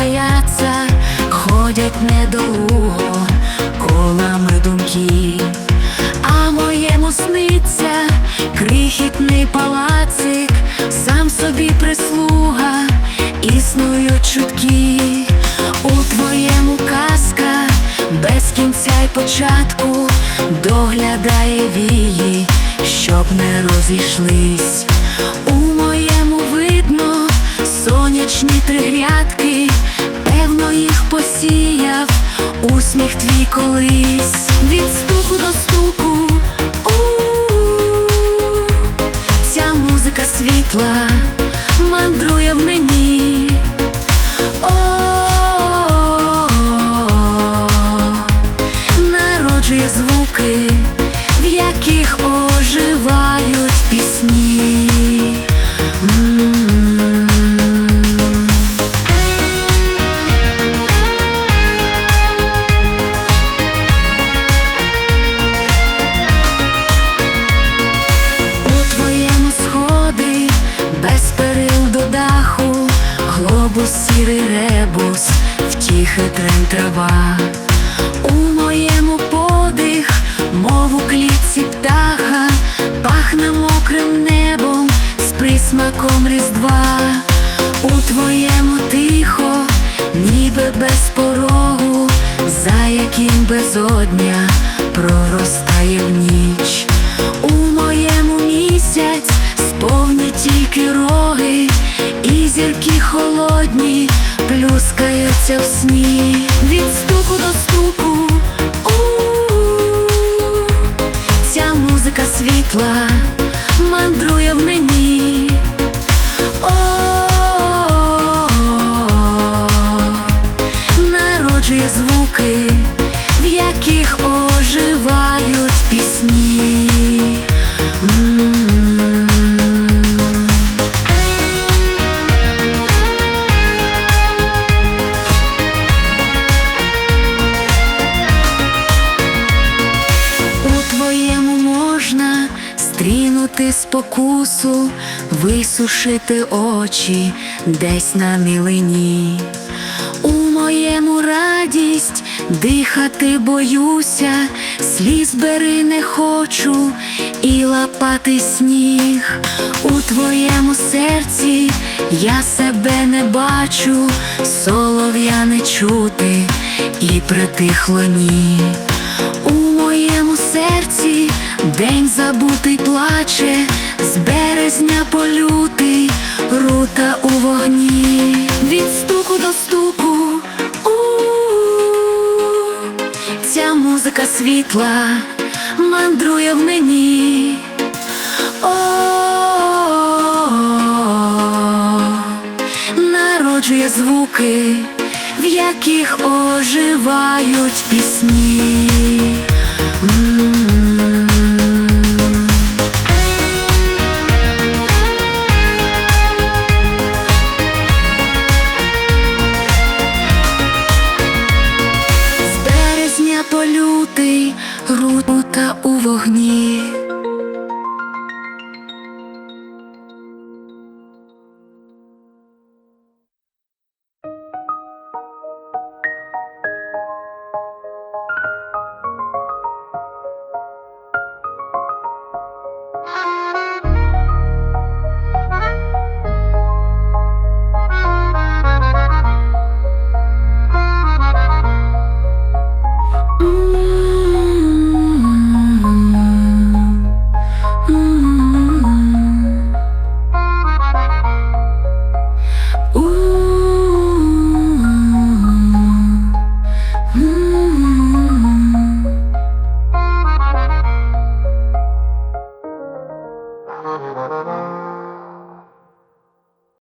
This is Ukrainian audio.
бояться, ходять недолуго колами думки, а моєму сниться крихітний палацик, сам собі прислуга, існують чутки, у твоєму казка без кінця й початку доглядає вії, щоб не розійшлись. Твій колись. Від сірий ребус, втіхи трен трава. У моєму подих, мов у клітці птаха, пахне мокрим небом з присмаком різдва. У твоєму тихо, ніби без порогу, за яким безодня проростає в ніч. Холодні плюскаються в сні від стуку до стуку. У-у-у. Ця музика світла мандрує в мені. Стрінути спокусу, висушити очі десь на мілині. У моєму радість дихати боюся, сліз бери не хочу і лапати сніг. У твоєму серці я себе не бачу, солов'я не чути і притихло ні. У день забутий плаче, з березня по лютий, рута у вогні, від стуку до стуку. У-у-у. Ця музика світла мандрує в мені. О-о-о. Народжує звуки, в яких оживають пісні.